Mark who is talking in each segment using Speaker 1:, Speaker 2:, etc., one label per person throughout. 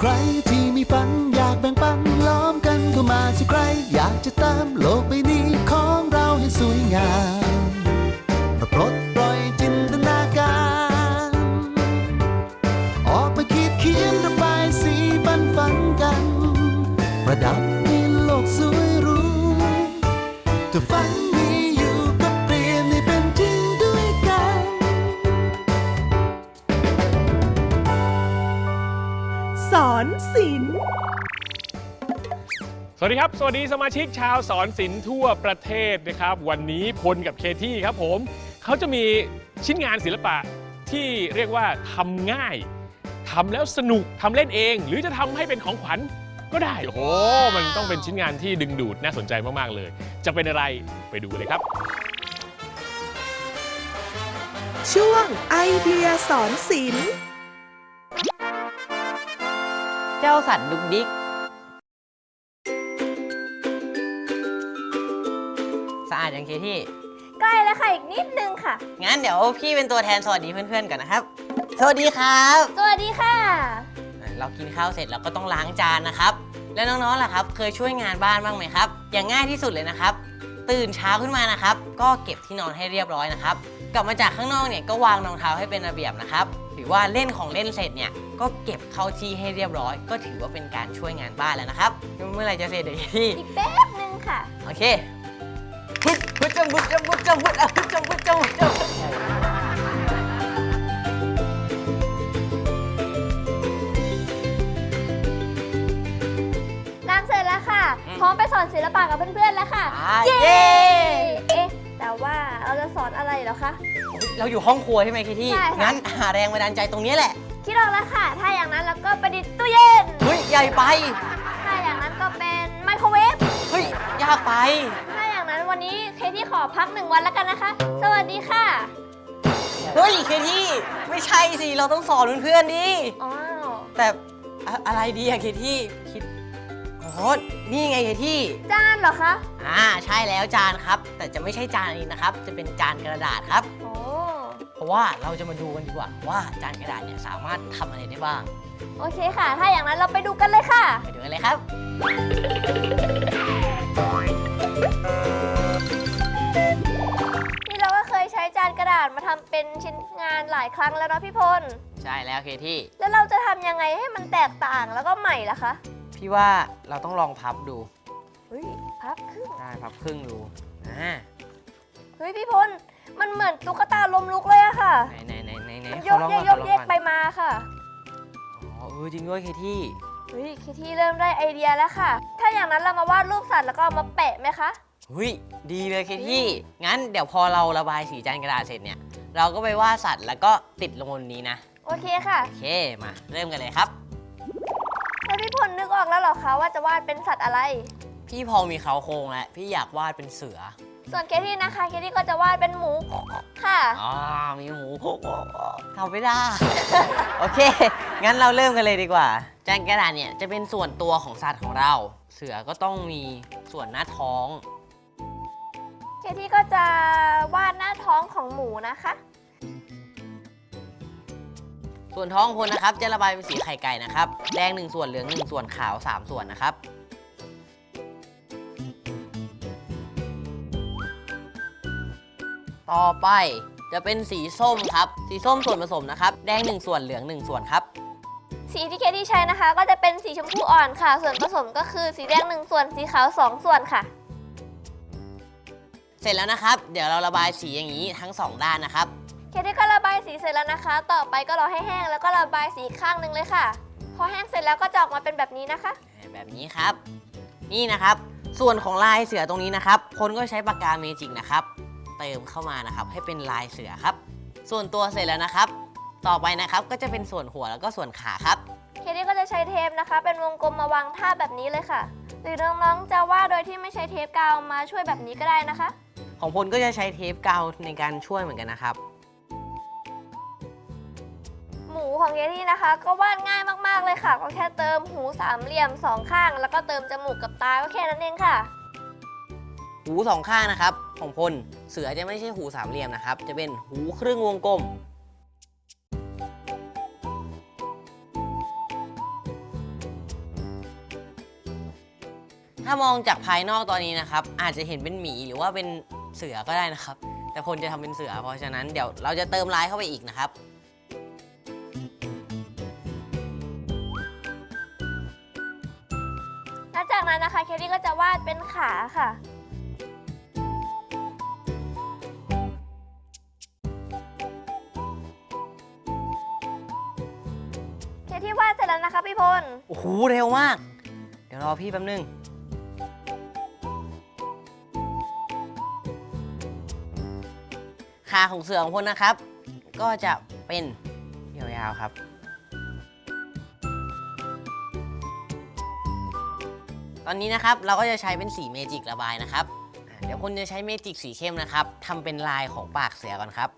Speaker 1: ใครที่มีฝันอยากแบ่งปันล้อมกันเข้ามาสิใคร อยากจะตามโลกใบนี้ของเราให้สวยงาม วั
Speaker 2: ส
Speaker 3: ดีครับ สวัสดีสมาชิกชาวสอนศิลป์ทั่วประเทศนะครับ วันนี้พลกับเคที่ครับผมเขาจะมีชิ้นงานศิลปะที่เรียกว่าทำง่ายทำแล้วสนุกทำเล่นเอง หรือจะทำให้เป็นของขวัญก็ได้ โอ้โห มันต้องเป็นชิ้นงานที่ดึงดูดน่าสนใจมากๆเลย จะเป็นอะไรไปดูกันเลยครับ
Speaker 2: ช่วงไอเดียสอนศิลป์
Speaker 4: เจ้าสัตว์ดุกดิกาดอย่างเคที่
Speaker 5: ใกล้แล้วค่ะอีกนิดนึงค่ะ
Speaker 4: งั้นเดี๋ยวพี่เป็นตัวแทนสวัสดีเพื่อนๆก่อนนะครับ สวัสดีครับ
Speaker 5: สวัสดีค่ะ
Speaker 4: เรากินข้าวเสร็จเราก็ต้องล้างจานนะครับ แล้วน้องๆล่ะครับ เคยช่วยงานบ้านบ้างไหมครับ อย่างง่ายที่สุดเลยนะครับ ตื่นเช้าขึ้นมานะครับ ก็เก็บที่นอนให้เรียบร้อยนะครับ กลับมาจากข้างนอกเนี่ยก็วางรองเท้าให้เป็นระเบียบนะครับ หรือว่าเล่นของเล่นเสร็จเนี่ยก็เก็บเข้าที่ให้เรียบร้อย ก็ถือว่าเป็นการช่วยงานบ้านแล้วนะครับ เมื่อไหร่จะเสร็จเดี๋ยวพี่
Speaker 5: อีกแป๊บนึงค่ะ
Speaker 4: โอเค พุดพุดจำพุดจำพุดจำพุดอะพุดจำพุดจำพุดจำ
Speaker 5: ล้างเสร็จแล้วค่ะ พร้อมไปสอนศิลปะกับเพื่อนๆแล้วค่ะ
Speaker 4: อ่า
Speaker 5: เย้
Speaker 4: เย้
Speaker 5: เอ๊ะ แต่ว่าเราจะสอนอะไรเหรอคะ
Speaker 4: เราอยู่ห้องครัวใช่ไหมคิที่
Speaker 5: ใช่ค่ะ
Speaker 4: งั้นหาแรงบันดาลใจตรงนี้แหละ
Speaker 5: คิดออกแล้วค่ะ ถ้าอย่างนั้นเราก็ประดิษฐ์ตู้เย็น
Speaker 4: เฮ้ยใหญ่ไป
Speaker 5: ถ้าอย่างนั้นก็เป็นไมโครเวฟ
Speaker 4: เฮ้ยยากไป
Speaker 5: ถ้าอย่างนั้น วันนี้เคที่ขอพักหนึ่งวันแล้วกันนะคะ สวัสดีค่ะ
Speaker 4: เฮ้ยเคที่ไม่ใช่สิ เราต้องสอนเพื่อนๆดิ
Speaker 5: อ๋อ
Speaker 4: แต่อะอะไรดีอะเคที่คิดโอ้โหนี่ไงเคที่
Speaker 5: จานเหรอคะ
Speaker 4: อ่าใช่แล้วจานครับ แต่จะไม่ใช่จานนี้นะครับ จะเป็นจานกระดาษครับ
Speaker 5: โอ้
Speaker 4: เพราะว่าเราจะมาดูกันดีกว่าว่าจานกระดาษเนี่ยสามารถทำอะไรได้บ้าง
Speaker 5: โอเคค่ะ ถ้าอย่างนั้นเราไปดูกันเลยค่ะ
Speaker 4: ไปดูกันเลยครับา
Speaker 5: นกระดาษมาทำเป็นชิ้นงานหลายครั้งแล้วเนาะพี่พล
Speaker 4: ใช่แล้วเคที่
Speaker 5: แล้วเราจะทำยังไงให้มันแตกต่างแล้วก็ใหม่ล่ะคะ
Speaker 4: พี่ว่าเราต้องลองพับดู
Speaker 5: เฮ้ยพับครึ่ง
Speaker 4: ได้พับครึ่งดูอ่า
Speaker 5: เฮ้ยพี่พล มันเหมือนตุ๊กตาลมลุกเลยอะค่ะ
Speaker 4: ไหนไหนไหนไหนไหน
Speaker 5: มัน
Speaker 4: ข
Speaker 5: โย
Speaker 4: อกลอง
Speaker 5: เย
Speaker 4: ก่
Speaker 5: ก
Speaker 4: อน
Speaker 5: โย
Speaker 4: ขอกลอง
Speaker 5: เยก
Speaker 4: ก่อน
Speaker 5: ไปมาค่ะ
Speaker 4: อ๋อเออจริงด้วยเคที่
Speaker 5: เฮ้ยคิดที่เริ่มได้ไอเดียแล้วค่ะ ถ้าอย่างนั้นเรามาวาดรูปสัตว์แล้วก็เอามาแปะไหมคะ
Speaker 4: หุยดีเลยเคที่ งั้นเดี๋ยวพอเราระบายสีจานกระดาษเสร็จเนี่ย เราก็ไปวาดสัตว์แล้วก็ติดลงบนนี้นะ
Speaker 5: โอเคค่ะ
Speaker 4: โอเคมา เริ่มกันเลยครับ
Speaker 5: แล้วพี่พลนึกออกแล้วเหรอคะว่าจะวาดเป็นสัตว์อะไร
Speaker 4: พี่พอมีเขาโครงแล้วพี่อยากวาดเป็นเสือ
Speaker 5: ส่วนเคที่นะคะเคที่ก็จะวาดเป็นหมูค่ะ
Speaker 4: อ๋อมีหมูทำไม่ได้ โอเค งั้นเราเริ่มกันเลยดีกว่า จานกระดาษเนี่ยจะเป็นส่วนตัวของสัตว์ของเรา เสือก็ต้องมีส่วนหน้าท้อง
Speaker 5: เค ที่ก็จะวาดหน้าท้องของหมูนะคะ
Speaker 4: ส่วนท้องคนนะครับ จะระบายเป็นสีไข่ไก่นะครับ แดง 1 ส่วนเหลือง 1 ส่วนขาว 3 ส่วนนะครับ ต่อไปจะเป็นสีส้มครับ สีส้มส่วนผสมนะครับ แดง 1 ส่วนเหลือง 1 ส่วนครับ
Speaker 5: สีที่เคที่ใช้นะคะ ก็จะเป็นสีชมพูอ่อนค่ะ ส่วนผสมก็คือสีแดงหนึ่งส่วนสีขาวสองส่วนค่ะ
Speaker 4: เสร็จแล้วนะครับ เดี๋ยวเราระบายสีอย่างนี้ทั้ง2ด้านนะครับ
Speaker 5: เคที่ก็ระบายสีเสร็จแล้วนะคะ ต่อไปก็รอให้แห้งแล้วก็ระบายสีอีกข้างหนึ่งเลยค่ะ พอแห้งเสร็จแล้วก็จะออกมาเป็นแบบนี้นะคะ
Speaker 4: แบบนี้ครับ นี่นะครับ ส่วนของลายเสือตรงนี้นะครับ คนก็ใช้ปากกาเมจิกนะครับ เติมเข้ามานะครับ ให้เป็นลายเสือครับ ส่วนตัวเสร็จแล้วนะครับ ต่อไปนะครับก็จะเป็นส่วนหัวแล้วก็ส่วนขาครับ
Speaker 5: เคที่ก็จะใช้เทปนะคะ เป็นวงกลมมาวางท่าแบบนี้เลยค่ะ หรือน้องๆจะวาดโดยที่ไม่ใช้เทปกาวมาช่วยแบบนี้ก็ได้นะคะ
Speaker 4: ของพลก็จะใช้เทปกาวในการช่วยเหมือนกันนะครับ
Speaker 5: หมูของเคที่นะคะ ก็วาดง่ายมากๆเลยค่ะ ก็แค่เติมหูสามเหลี่ยมสองข้าง แล้วก็เติมจมูกกับตาก็แค่นั้นเองค่ะ
Speaker 4: หูสองข้างนะครับ ของพลเสือจะไม่ใช่หูสามเหลี่ยมนะครับ จะเป็นหูครึ่งวงกลม ถ้ามองจากภายนอกตอนนี้นะครับ อาจจะเห็นเป็นหมีหรือว่าเป็นเสือก็ได้นะครับ แต่คนจะทำเป็นเสือ เพราะฉะนั้นเดี๋ยวเราจะเติมลายเข้าไปอีกนะครับ
Speaker 5: แล้วจากนั้นนะคะเคที่ก็จะวาดเป็นขาค่ะ เคที่วาดเสร็จแล้วนะคะพี่พล
Speaker 4: โอ้โหเร็วมาก เดี๋ยวรอพี่แป๊บนึง ขาของเสือของพลนะครับ ก็จะเป็นยาวๆครับ ตอนนี้นะครับเราก็จะใช้เป็นสีเมจิกระบายนะครับ เดี๋ยวคนจะใช้เมจิกสีเข้มนะครับทำเป็นลายของปากเสือก่อนครับ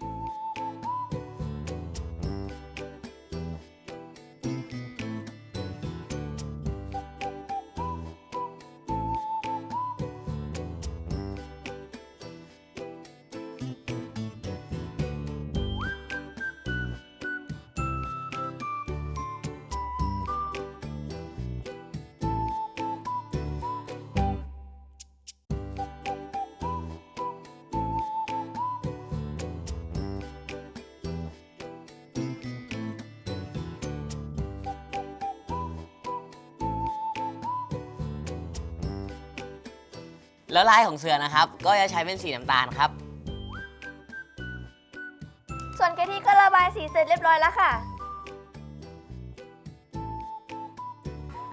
Speaker 4: แล้วลายของเสือนะครับ ก็จะใช้เป็นสีน้ำตาลครับ
Speaker 5: ส่วนเคที่ก็ระบายสีเสร็จเรียบร้อยแล้วค่ะ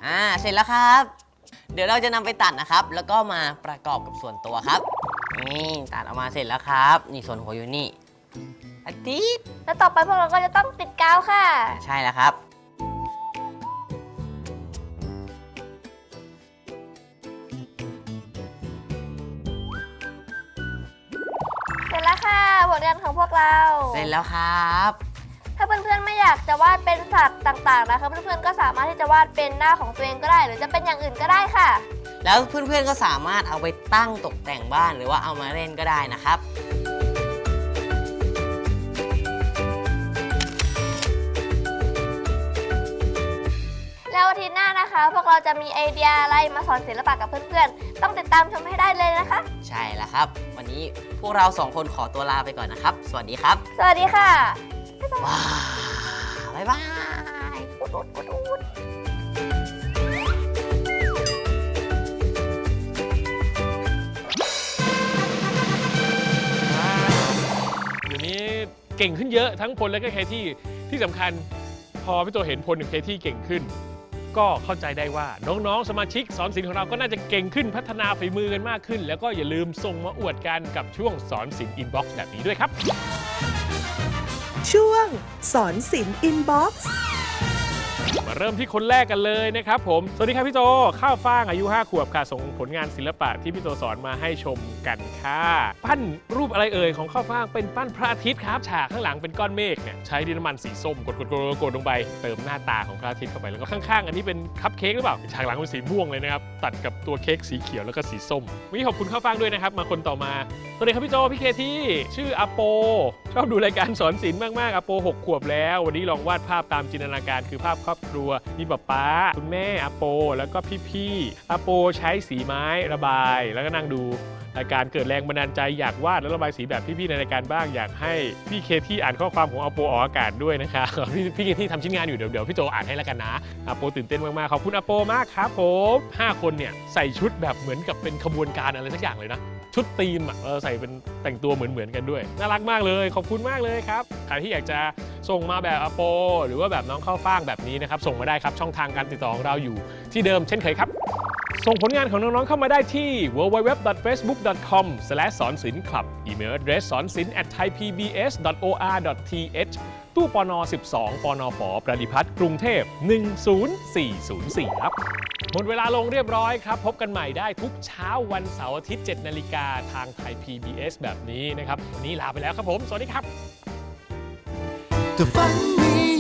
Speaker 4: อ่า เสร็จแล้วครับ เดี๋ยวเราจะนำไปตัดนะครับ แล้วก็มาประกอบกับส่วนตัวครับ นี่ตัดออกมาเสร็จแล้วครับ นี่ส่วนหัวอยู่นี่อาทิตย์
Speaker 5: แล้วต่อไปพวกเราก็จะต้องติดกาวค่ะ
Speaker 4: ใช่แล้วครับ
Speaker 5: เรา
Speaker 4: เสร็จแล้วครับ
Speaker 5: ถ้าเพื่อนๆไม่อยากจะวาดเป็นสัตว์ต่างๆนะคะเพื่อนๆก็สามารถที่จะวาดเป็นหน้าของตัวเองก็ได้ หรือจะเป็นอย่างอื่นก็ได้ค่ะ
Speaker 4: แล้วเพื่อนๆก็สามารถเอาไปตั้งตกแต่งบ้านหรือว่าเอามาเล่นก็ได้นะครับ
Speaker 5: แล้วอาทิตย์หน้านะคะ พวกเราจะมีไอเดียอะไรมาสอนศิลปะกับเพื่อนๆ ต้องติดตามชมให้ได้เลยนะคะ
Speaker 4: ใช่แล้วครับ วันนี้พวกเราสองคนขอตัวลาไปก่อนนะครับ สวัสดีครับ
Speaker 5: สวัสดีค่ะ
Speaker 4: ว้าวบ๊ายบาย
Speaker 5: อุดอุดอุดอุด
Speaker 3: เดี๋ยวนี้เก่งขึ้นเยอะทั้งพลและก็เคที่ที่สำคัญพอพี่ตัวเห็นพลกับเคที่เก่งขึ้น ก็เข้าใจได้ว่าน้องๆ สมาชิกสอนศิลป์ของเราก็น่าจะเก่งขึ้นพัฒนาฝีมือกันมากขึ้น แล้วก็อย่าลืมส่งมาอวดกันกับช่วงสอนศิลป์อินบ็อกซ์แบบนี้ด้วยครับ
Speaker 2: ช่วงสอนศิลป์อินบ็อกซ์
Speaker 3: มาเริ่มที่คนแรกกันเลยนะครับผม สวัสดีครับพี่โตข้าวฟ่างอายุ 5 ขวบค่ะ ส่งผลงานศิลปะที่พี่โตสอนมาให้ชมกันค่ะ ปั้นรูปอะไรเอ่ยของข้าวฟ่างเป็นปั้นพระอาทิตย์ครับ ฉากข้างหลังเป็นก้อนเมฆเนี่ยใช้ดินน้ำมันสีส้มกดกดกดกดลงไป เติมหน้าตาของพระอาทิตย์เข้าไปแล้วก็ข้างๆ อันนี้เป็นคัพเค้กหรือเปล่า ฉากหลังเป็นสีม่วงเลยนะครับ ตัดกับตัวเค้กสีเขียวแล้วก็สีส้มวันนี้ขอบคุณข้าวฟ่างด้วยนะครับ มาคนต่อมา สวัสดีครับพี่โจ พี่เคที่ชื่ออโป ชอบดูรายการสอนศิลป์มากๆอโป 6 ขวบแล้ว วันนี้ลองวาดภาพตามจินตนาการคือภาพครอบครัว มีป๊าป๊าคุณแม่อโป แล้วก็พี่ๆอโปใช้สีไม้ระบายแล้วก็นั่งดู รายการเกิดแรงบันดาลใจอยากวาดและระบายสีแบบพี่ๆในรายการบ้างอยากให้พี่เคที่อ่านข้อความของอโปออกอากาศด้วยนะคะพี่พี่เคที่ทำชิ้นงานอยู่เดี๋ยวเดี๋ยวพี่โจอ่านให้แล้วกันนะอโปตื่นเต้นมากๆขอบคุณอโปมากครับผมห้าคนเนี่ยใส่ชุดแบบเหมือนกับเป็นขบวนการอะไรสักอย่างเลยนะชุดธีมอะเออใส่เป็นแต่งตัวเหมือนเหมือนๆกันด้วย น่ารักมากเลย ขอบคุณมากเลยครับใครที่อยากจะส่งมาแบบอโป หรือว่าแบบน้องข้าวฟ่างแบบนี้นะครับ ส่งมาได้ครับ ช่องทางการติดต่อของเราอยู่ที่เดิมเช่นเคยครับ ส่งผลงานของน้อง ๆ เข้ามาได้ที่ www.facebook.com สอนศิลป์คลับอีเมล address สอนศิลป์ at thaipbs.or.th ตู้ปน 12 ปนฝประดิพัฒน์กรุงเทพ 10404 ครับ หมดเวลาลงเรียบร้อยครับ พบกันใหม่ได้ทุกเช้าวันเสาร์อาทิตย์ 7 นาฬิกาทางไทย PBS แบบนี้นะครับ วันนี้ลาไปแล้วครับผม สวัสดีครับ
Speaker 1: ถ้าฝันมี